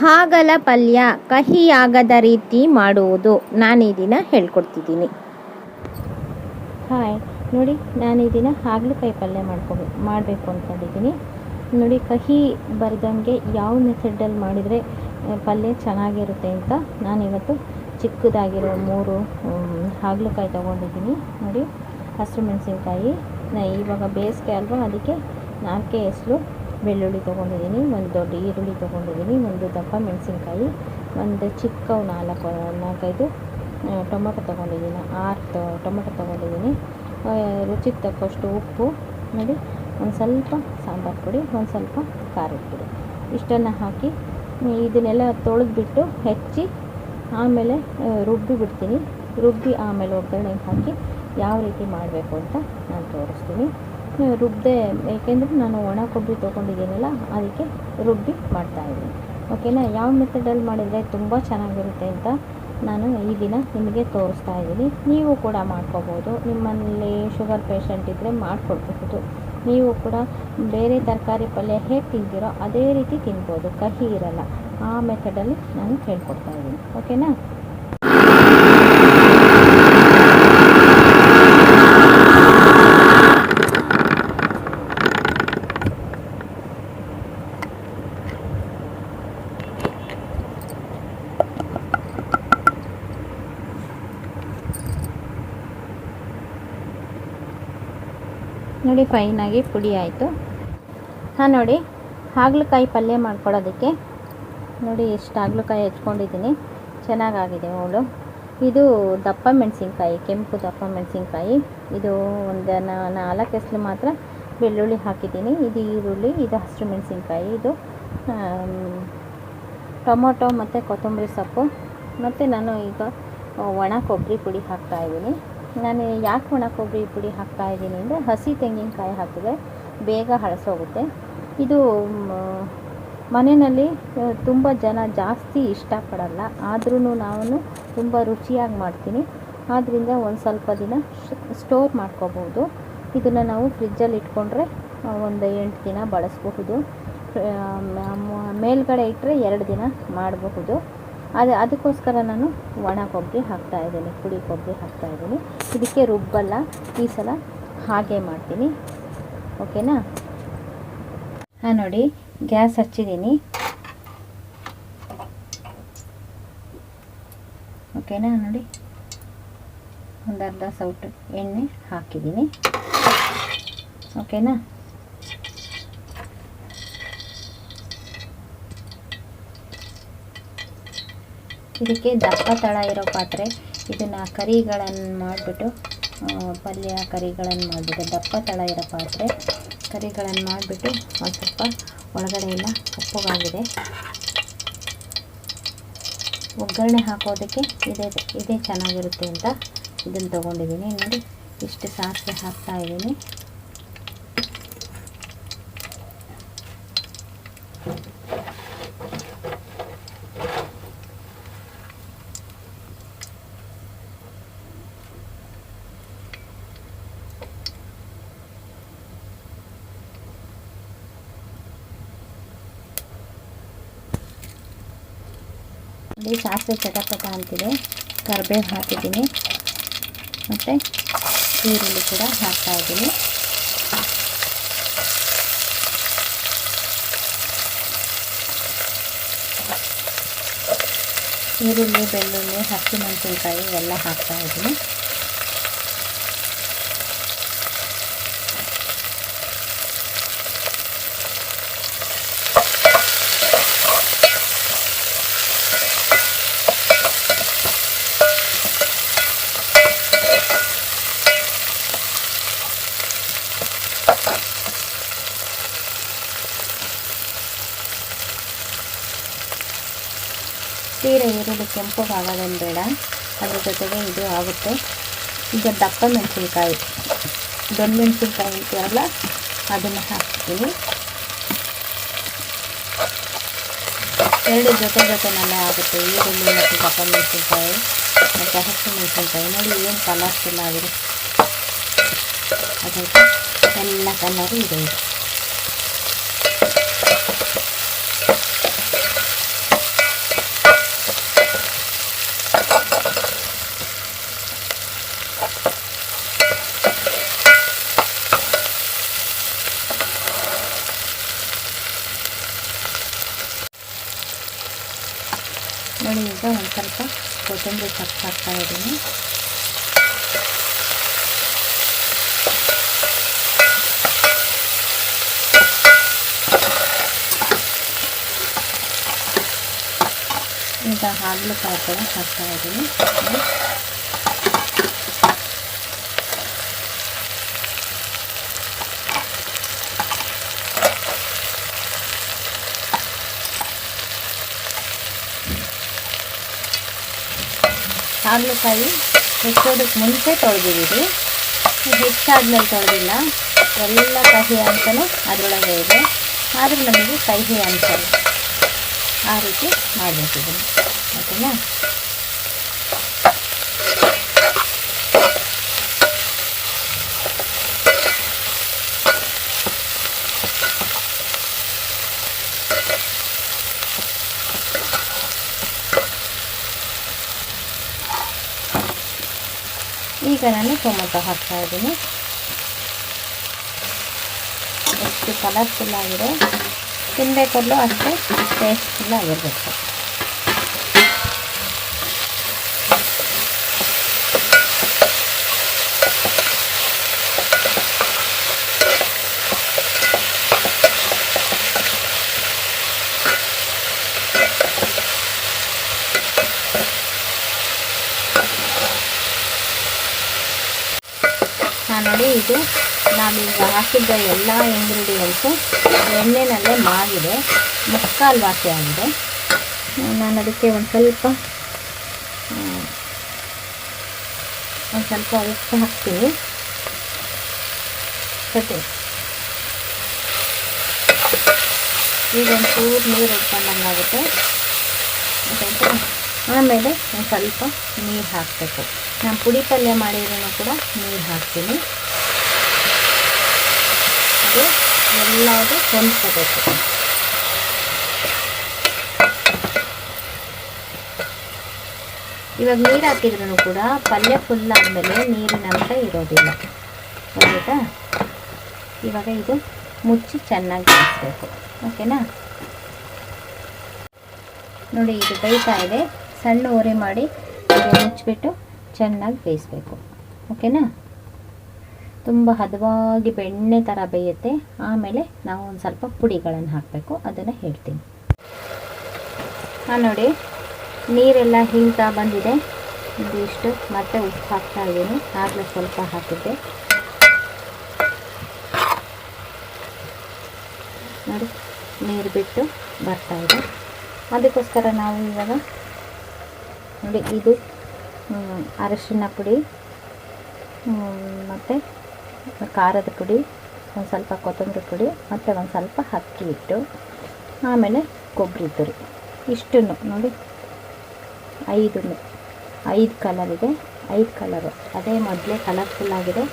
ಹಾಗಲ ಪಲ್ಯ ಕಹಿಯಾಗದ ರೀತಿ ಮಾಡುವುದು. ನಾನು ಈ ದಿನ ಹೇಳ್ಕೊಡ್ತಿದ್ದೀನಿ. ಹಾಯ್ ನೋಡಿ ನಾನು ಈ ದಿನ ಹಾಗಲಕಾಯಿ ಪಲ್ಯ ಮಾಡ್ಕೊ, ಮಾಡಬೇಕು ಅಂದ್ಕೊಂಡಿದ್ದೀನಿ. ನೋಡಿ, ಕಹಿ ಬರ್ದಂಗೆ ಯಾವ ಮೆಥಡಲ್ಲಿ ಮಾಡಿದರೆ ಪಲ್ಯ ಚೆನ್ನಾಗಿರುತ್ತೆ ಅಂತ ನಾನಿವತ್ತು ಚಿಕ್ಕದಾಗಿರೋ ಮೂರು ಹಾಗಲಕಾಯಿ ತೊಗೊಂಡಿದ್ದೀನಿ. ನೋಡಿ, ಹಸಿರು ಮೆಣಸಿನ್ಕಾಯಿ. ಇವಾಗ ಬೇಸಿಗೆ ಅಲ್ವಾ, ಅದಕ್ಕೆ ನಾಲ್ಕೇ ಹೆಸರು. ಬೆಳ್ಳುಳ್ಳಿ ತೊಗೊಂಡಿದ್ದೀನಿ, ಒಂದು ದೊಡ್ಡ ಈರುಳ್ಳಿ ತೊಗೊಂಡಿದ್ದೀನಿ, ಒಂದು ದಪ್ಪ ಮೆಣಸಿನ್ಕಾಯಿ, ಒಂದು ಚಿಕ್ಕವು ನಾಲ್ಕು, ನಾಲ್ಕೈದು ಟೊಮೊಟೊ ತೊಗೊಂಡಿದ್ದೀನಿ, ಆರು ತೊ, ಟೊಮೊಟೊ ತೊಗೊಂಡಿದ್ದೀನಿ. ರುಚಿಗೆ ತಕ್ಕಷ್ಟು ಉಪ್ಪು, ನೋಡಿ, ಒಂದು ಸ್ವಲ್ಪ ಸಾಂಬಾರು ಪುಡಿ, ಒಂದು ಸ್ವಲ್ಪ ಖಾರದ ಪುಡಿ. ಇಷ್ಟನ್ನು ಹಾಕಿ, ಇದನ್ನೆಲ್ಲ ತೊಳೆದ್ಬಿಟ್ಟು ಹೆಚ್ಚಿ, ಆಮೇಲೆ ರುಬ್ಬಿ ಬಿಡ್ತೀನಿ. ರುಬ್ಬಿ ಆಮೇಲೆ ಒಗ್ಗರಣೆಗೆ ಹಾಕಿ, ಯಾವ ರೀತಿ ಮಾಡಬೇಕು ಅಂತ ನಾನು ತೋರಿಸ್ತೀನಿ. ರುಬ್ಬದೆ ಏಕೆಂದರೆ ನಾನು ಒಣ ಕೊಬ್ಬರಿ ತೊಗೊಂಡಿದ್ದೀನಲ್ಲ, ಅದಕ್ಕೆ ರುಬ್ಬಿ ಮಾಡ್ತಾಯಿದ್ದೀನಿ ಓಕೆನಾ ಯಾವ ಮೆಥಡಲ್ಲಿ ಮಾಡಿದರೆ ತುಂಬ ಚೆನ್ನಾಗಿರುತ್ತೆ ಅಂತ ನಾನು ಈ ದಿನ ನಿಮಗೆ ತೋರಿಸ್ತಾ ಇದ್ದೀನಿ. ನೀವು ಕೂಡ ಮಾಡ್ಕೋಬೋದು. ನಿಮ್ಮಲ್ಲಿ ಶುಗರ್ ಪೇಷಂಟ್ ಇದ್ದರೆ ಮಾಡಿಕೊಡ್ಬಹುದು. ನೀವು ಕೂಡ ಬೇರೆ ತರಕಾರಿ ಪಲ್ಯ ಹೇಗೆ ತಿಂತೀರೋ ಅದೇ ರೀತಿ ತಿನ್ಬೋದು. ಕಹಿ ಇರಲ್ಲ. ಆ ಮೆಥಡಲ್ಲಿ ನಾನು ಹೇಳ್ಕೊಡ್ತಾ ಇದ್ದೀನಿ. ಓಕೆನಾ ನೋಡಿ ಫೈನಾಗಿ ಪುಡಿ ಆಯಿತು. ಹಾಂ, ನೋಡಿ, ಹಾಗಲಕಾಯಿ ಪಲ್ಯ ಮಾಡ್ಕೊಳ್ಳೋದಕ್ಕೆ ನೋಡಿ, ಎಷ್ಟು ಹಾಗಲಕಾಯಿ ಹೆಚ್ಕೊಂಡಿದ್ದೀನಿ. ಚೆನ್ನಾಗಾಗಿದೆ ಅವಳು ಇದು ದಪ್ಪ ಮೆಣಸಿನ್ಕಾಯಿ, ಕೆಂಪು ದಪ್ಪ ಮೆಣಸಿನ್ಕಾಯಿ. ಇದು ಒಂದು ನಾಲ್ಕು ಎಸ್ಲು ಮಾತ್ರ ಬೆಳ್ಳುಳ್ಳಿ ಹಾಕಿದ್ದೀನಿ. ಇದು ಈರುಳ್ಳಿ, ಇದು ಹಸಿರು ಮೆಣಸಿನ್ಕಾಯಿ. ಇದು ಟೊಮೊಟೊ ಮತ್ತು ಕೊತ್ತಂಬರಿ ಸೊಪ್ಪು. ಮತ್ತು ನಾನು ಈಗ ಒಣ ಕೊಬ್ಬರಿ ಪುಡಿ ಹಾಕ್ತಾಯಿದ್ದೀನಿ ನಾನು ಯಾಕೆ ಒಣ ಕೊಬ್ಬರಿ ಪುಡಿ ಹಾಕ್ತಾ ಇದ್ದೀನಿ ಅಂದರೆ ಹಸಿ ತೆಂಗಿನಕಾಯಿ ಹಾಕಿದ್ರೆ ಬೇಗ ಹಳಸೋಗುತ್ತೆ. ಇದು ಮನೆಯಲ್ಲಿ ತುಂಬ ಜನ ಜಾಸ್ತಿ ಇಷ್ಟಪಡಲ್ಲ. ಆದ್ರೂ ನಾನು ತುಂಬ ರುಚಿಯಾಗಿ ಮಾಡ್ತೀನಿ. ಆದ್ದರಿಂದ ಒಂದು ಸ್ವಲ್ಪ ದಿನ ಸ್ಟೋರ್ ಮಾಡ್ಕೋಬಹುದು ಇದನ್ನು ನಾವು ಫ್ರಿಜ್ಜಲ್ಲಿ ಇಟ್ಕೊಂಡ್ರೆ ಒಂದು ಎಂಟು ದಿನ ಬಳಸಬಹುದು. ಮೇಲ್ಗಡೆ ಇಟ್ಟರೆ ಎರಡು ದಿನ ಮಾಡಬಹುದು. ಅದು ಅದಕ್ಕೋಸ್ಕರ ನಾನು ಒಣ ಕೊಬ್ಬರಿ ಹಾಕ್ತಾ ಇದ್ದೀನಿ, ಪುಡಿ ಕೊಬ್ಬರಿ ಹಾಕ್ತಾ ಇದ್ದೀನಿ. ಇದಕ್ಕೆ ರುಬ್ಬಲ್ಲ, ಈ ಸಲ ಹಾಗೆ ಮಾಡ್ತೀನಿ. ಓಕೆನಾ? ಹಾಂ ನೋಡಿ, ಗ್ಯಾಸ್ ಹಚ್ಚಿದ್ದೀನಿ. ಓಕೆನಾ, ನೋಡಿ? ಒಂದು ಅರ್ಧ ಸೌಟು ಎಣ್ಣೆ ಹಾಕಿದ್ದೀನಿ. ಓಕೆನಾ? ಇದಕ್ಕೆ ದಪ್ಪ ತಳ ಇರೋ ಪಾತ್ರೆ. ಇದನ್ನು ಕರಿಗಳನ್ನು ಮಾಡಿಬಿಟ್ಟು ಪಲ್ಯ ಕರಿಗಳನ್ನು ಮಾಡಿಬಿಟ್ಟು, ದಪ್ಪ ತಳ ಇರೋ ಪಾತ್ರೆ. ಕರಿಗಳನ್ನು ಮಾಡಿಬಿಟ್ಟು ಒಂದು ಸ್ವಲ್ಪ ಒಳಗಡೆ ಎಲ್ಲ ಕಪ್ಪಗಾಗಿದೆ. ಒಗ್ಗರಣೆ ಹಾಕೋದಕ್ಕೆ ಇದೇ ಇದೇ ಚೆನ್ನಾಗಿರುತ್ತೆ ಅಂತ ಇದನ್ನು ತೊಗೊಂಡಿದ್ದೀನಿ. ನೋಡಿ, ಇಷ್ಟು ಸಾಸಿವೆ ಹಾಕ್ತಾ ಇದ್ದೀನಿ. ನೋಡಿ ಸಾಸಿವೆ ಚಟಪಟ ಅಂತಿದೆ ಕರ್ಬೇವು ಹಾಕಿದ್ದೀನಿ. ಮತ್ತು ಈರುಳ್ಳಿ ಕೂಡ ಹಾಕ್ತಾ ಇದ್ದೀನಿ. ಈರುಳ್ಳಿ, ಬೆಳ್ಳುಳ್ಳಿ ಹಸಿಮೆಣಸಿನ್ಕಾಯಿ ಎಲ್ಲ ಹಾಕ್ತಾ ತೀರ ಈರುಳ್ಳಿ ಕೆಂಪಗಾಗೋದೇನು ಬೇಡ. ಅದ್ರ ಜೊತೆಗೆ ಇದು ಆಗುತ್ತೆ ಈಗ ದಪ್ಪ ಮೆಣಸಿನ್ಕಾಯಿ. ದೊಡ್ಡ ಮೆಣಸಿನ್ಕಾಯಿ ಅಂತೀರಲ್ಲ, ಅದನ್ನು ಹಾಕ್ತೀನಿ. ಎರಡು ಜೊತೆ ಜೊತೆನಲ್ಲೇ ಆಗುತ್ತೆ ಈರುಳ್ಳಿ ಮತ್ತು ದಪ್ಪ ಮೆಣಸಿನ್ಕಾಯಿ ಮತ್ತು ಹಸಿ ಮೆಣಸಿನ್ಕಾಯಿ. ನೋಡಿ ಏನು ಕಲರ್ಫುಲ್ ಆಗಿದೆ ಅದಕ್ಕೆ ಎಲ್ಲ ಕಲರು ಇದು. ಸ್ವಲ್ಪ ಕೊತ್ತಂಬರಿ ಸೊಪ್ಪು ಹಾಕ್ತಾ ಇದ್ದೀನಿ ಈಗ ಹಾಗಲಕಾಯಿ ಕೂಡ ಹಾಕ್ತಾ ಇದ್ದೀನಿ ಹಾಗಲಕಾಯಿ ಹೆಚ್ಚೋದಕ್ಕೆ ಮುಂಚೆ ತೊಳೆದಿದ್ದೀವಿ. ಹೆಚ್ಚಾದ್ಮೇಲೆ ತೊಳೆದಿಲ್ಲ. ಎಲ್ಲ ಕಹಿ ಅಂತಲೂ ಅದರೊಳಗೆ ಇದೆ. ಆದರೂ ನಮಗೆ ಕಹಿ ಅಂತ ಆ ರೀತಿ ಮಾಡಬೇಕಿದ್ದೀನಿ ಓಕೆನಾ ಈಗ ನಾನು ಟೊಮೊಟೊ ಹಾಕ್ತಾ ಇದ್ದೀನಿ. ಎಷ್ಟು ಕಲರ್ಫುಲ್ ಆಗಿದೆ. ತಿನ್ನಬೇಕಾದ್ರೂ ಅಷ್ಟೇ ಟೇಸ್ಟ್ಫುಲ್ ಆಗಿರಬೇಕು. ನೋಡಿ ಇದು ನಾವೀಗ ಹಾಕಿದ್ದ ಎಲ್ಲ ಇಂಗ್ರೀಡಿಯೆಂಟ್ಸು ಎಣ್ಣೆನಲ್ಲೇ ಮಾಗಿದೆ ಮುಕ್ಕಾಲು ವಾಸಿ ಆಗಿದೆ. ನಾನು ಅದಕ್ಕೆ ಒಂದು ಸ್ವಲ್ಪ ಒಂದು ಸ್ವಲ್ಪ ಉಪ್ಪು ಹಾಕ್ತೀನಿ. ಸತಿ ಈಗ ಒಂದು ಚೂರು ನೀರು ಉಟ್ಕೊಂಡಂಗಾಗುತ್ತೆ ಆಮೇಲೆ ಒಂದು ಸ್ವಲ್ಪ ನೀರು ಹಾಕಬೇಕು. ನಾನು ಪುಡಿ ಪಲ್ಯ ಮಾಡಿದ್ರೂ ಕೂಡ ನೀರು ಹಾಕ್ತೀನಿ. ಅದು ಎಲ್ಲದು ಹೊಂದ್ಕೋಬೇಕು ಇವಾಗ ನೀರು ಹಾಕಿದ್ರೂ ಕೂಡ ಪಲ್ಯ ಫುಲ್ ಆದಮೇಲೆ ನೀರಿನ ಅಂಶ ಇರೋದಿಲ್ಲ. ಗೊತ್ತಾಯ್ತಾ ಇವಾಗ ಇದು ಮುಚ್ಚಿ ಚೆನ್ನಾಗಿ ಬೇಯಿಸ್ಬೇಕು. ಓಕೆನಾ? ನೋಡಿ ಇದು ಬೇಯ್ತಾ ಇದೆ. ಸಣ್ಣ ಉರಿ ಮಾಡಿ ಮುಚ್ಚಿಬಿಟ್ಟು ಚೆನ್ನಾಗಿ ಬೇಯಿಸ್ಬೇಕು. ಓಕೆನಾ? ತುಂಬ ಹದವಾಗಿ ಬೆಣ್ಣೆ ಥರ ಬೇಯುತ್ತೆ. ಆಮೇಲೆ ನಾವು ಒಂದು ಸ್ವಲ್ಪ ಪುಡಿಗಳನ್ನು ಹಾಕಬೇಕು. ಅದನ್ನು ಹೇಳ್ತೀನಿ. ಹಾಂ ನೋಡಿ, ನೀರೆಲ್ಲ ಹಿಂಗ್ತಾ ಬಂದಿದೆ. ಇದಿಷ್ಟು ಮತ್ತೆ ಉಪ್ಪು ಹಾಕ್ತಾ ಇದ್ದೀನಿ. ಆಗಲೇ ಸ್ವಲ್ಪ ಹಾಕಿದ್ದೆ. ನೋಡಿ, ನೀರು ಬಿಟ್ಟು ಬರ್ತಾ ಇದೆ. ಅದಕ್ಕೋಸ್ಕರ ನಾವು ಇವಾಗ ನೋಡಿ ಇದು ಅರಿಶಿನ ಪುಡಿ ಮತ್ತು ಖಾರದ ಪುಡಿ, ಒಂದು ಸ್ವಲ್ಪ ಕೊತ್ತಂಬರಿ ಪುಡಿ, ಮತ್ತು ಒಂದು ಸ್ವಲ್ಪ ಅಕ್ಕಿ ಇಟ್ಟು ಆಮೇಲೆ ಕೊಬ್ಬರಿ ತುರಿ. ಇಷ್ಟನ್ನು ನೋಡಿ. ಐದು ಐದು ಕಲರ್ ಇದೆ. ಐದು ಕಲರು ಅದೇ ಮೊದಲೇ ಕಲರ್ಫುಲ್ ಆಗಿದೆ.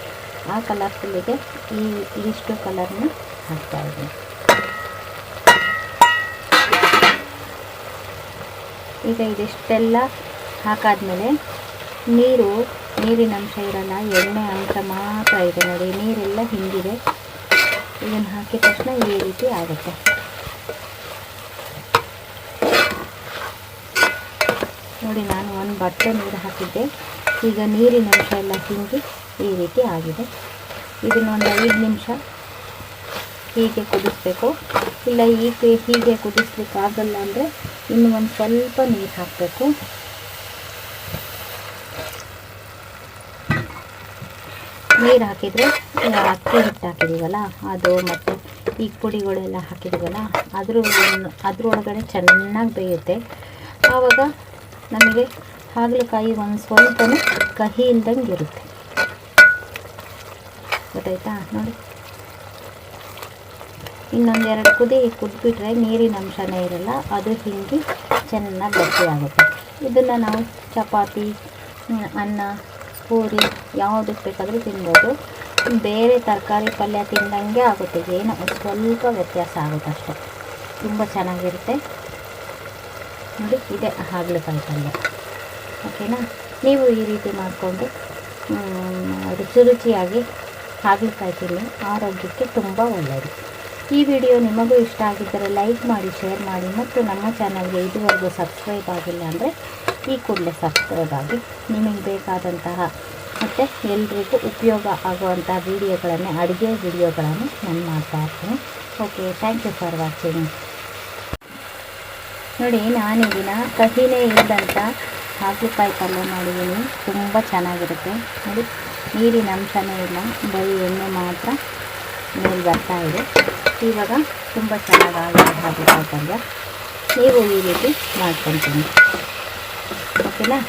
ಆ ಕಲರ್ಫುಲ್ಲಿಗೆ ಈ ಇಷ್ಟು ಕಲರ್ನ ಹಾಕ್ತಾ ಇದ್ದೀನಿ. ಈಗ ಇದಿಷ್ಟೆಲ್ಲ ಹಾಕಾದ್ಮೇಲೆ ನೀರು ನೀರಿನ ಅಂಶ ಇರಲ್ಲ, ಎಣ್ಣೆ ಅಂಶ ಮಾತ್ರ ಇದೆ ನೋಡಿ. ನೀರೆಲ್ಲ ಹಿಂಗಿದೆ. ಇದನ್ನು ಹಾಕಿದ ತಕ್ಷಣ ಈ ರೀತಿ ಆಗುತ್ತೆ. ನೋಡಿ, ನಾನು ಒಂದು ಬಟ್ಟೆ ನೀರು ಹಾಕಿದ್ದೆ. ಈಗ ನೀರಿನ ಅಂಶ ಎಲ್ಲ ಹಿಂಗಿ ಈ ರೀತಿ ಆಗಿದೆ. ಇದನ್ನು ಒಂದು ಐದು ನಿಮಿಷ ಹೀಗೆ ಕುದಿಸ್ಬೇಕು. ಇಲ್ಲ ಈಗ ಹೀಗೆ ಕುದಿಸ್ಲಿಕ್ಕೆ ಆಗಲ್ಲ ಅಂದರೆ ಇನ್ನು ಒಂದು ಸ್ವಲ್ಪ ನೀರು ಹಾಕಬೇಕು. ನೀರು ಹಾಕಿದರೆ ಅಕ್ಕಿ ಹಿಟ್ಟು ಹಾಕಿದ್ದೀವಲ್ಲ ಅದು ಮತ್ತು ಈ ಪುಡಿಗಳೆಲ್ಲ ಹಾಕಿದ್ದೀವಲ್ಲ ಅದ್ರ ಅದ್ರೊಳಗಡೆ ಚೆನ್ನಾಗಿ ಬೇಯುತ್ತೆ. ಆವಾಗ ನಮಗೆ ಹಾಗಲಕಾಯಿ ಒಂದು ಸ್ವಲ್ಪನೂ ಕಹಿ ಇಲ್ದಂಗೆ ಇರುತ್ತೆ. ಗೊತ್ತಾಯ್ತಾ? ನೋಡಿ. ಇನ್ನೊಂದೆರಡು ಕುದಿ, ಕುದ್ಬಿಟ್ರೆ ನೀರಿನ ಅಂಶನೇ ಇರಲ್ಲ, ಅದು ಹಿಂಗಿ ಚೆನ್ನಾಗಿ ಗಟ್ಟಿ ಆಗುತ್ತೆ. ಇದನ್ನು ನಾವು ಚಪಾತಿ ಅನ್ನ ಪೂರಿ ಯಾವುದಕ್ಕೆ ಬೇಕಾದರೂ ತಿನ್ಬೋದು. ಬೇರೆ ತರಕಾರಿ ಪಲ್ಯ ತಿಂದಂಗೆ ಆಗುತ್ತೆ. ಏನೋ ಸ್ವಲ್ಪ ವ್ಯತ್ಯಾಸ ಆಗುತ್ತೆ ಅಷ್ಟೇ. ತುಂಬ ಚೆನ್ನಾಗಿರುತ್ತೆ. ನೋಡಿ, ಇದೆ ಹಾಗಲಕಾಯಿ ಪಲ್ಯ. ಓಕೆನಾ? ನೀವು ಈ ರೀತಿ ಮಾಡಿಕೊಂಡು ರುಚಿ ರುಚಿಯಾಗಿ ಹಾಗಲಕಾಯಿ ತಿನ್ನಿ. ಆರೋಗ್ಯಕ್ಕೆ ತುಂಬ ಒಳ್ಳೆಯದು ಈ ವಿಡಿಯೋ ನಿಮಗೂ ಇಷ್ಟ ಆಗಿದ್ದರೆ ಲೈಕ್ ಮಾಡಿ, ಶೇರ್ ಮಾಡಿ. ಮತ್ತು ನಮ್ಮ ಚಾನಲ್ಗೆ ಇದುವರೆಗೂ ಸಬ್ಸ್ಕ್ರೈಬ್ ಆಗಿಲ್ಲ ಅಂದರೆ ಈ ಕೂಡಲೇ ಸಬ್ಸ್ಕ್ರೈಬ್ ನಿಮಗೆ ಬೇಕಾದಂತಹ ಮತ್ತು ಎಲ್ರಿಗೂ ಉಪಯೋಗ ಆಗುವಂಥ ವೀಡಿಯೋಗಳನ್ನು, ಅಡುಗೆ ವೀಡಿಯೋಗಳನ್ನು ನಾನು ಮಾಡ್ತಾ ಇರ್ತೀನಿ. Okay thank you for watching ನೋಡಿ, ನಾನು ಕಹಿನೇ ಇಲ್ಲದಂಥ ಹಾಗಲಕಾಯಿ ಪಲ್ಯ ಮಾಡಿದ್ದೀನಿ. ತುಂಬ ಚೆನ್ನಾಗಿರುತ್ತೆ. ನೋಡಿ, ನೀರಿನ ಅಂಶನೇ ಇಲ್ಲ. ಬರೀ ಎಣ್ಣೆ ಮಾತ್ರ ಮೇಲೆ ಬರ್ತಾ ಇದೆ. ಇವಾಗ ತುಂಬ ಚೆನ್ನಾಗಾಗಿದೆ ಹಾಗಲಕಾಯಿ ಪಲ್ಯ. ನೀವು ಈ ರೀತಿ ಮಾಡ್ಕೊತೀನಿ ಓಕೆನಾ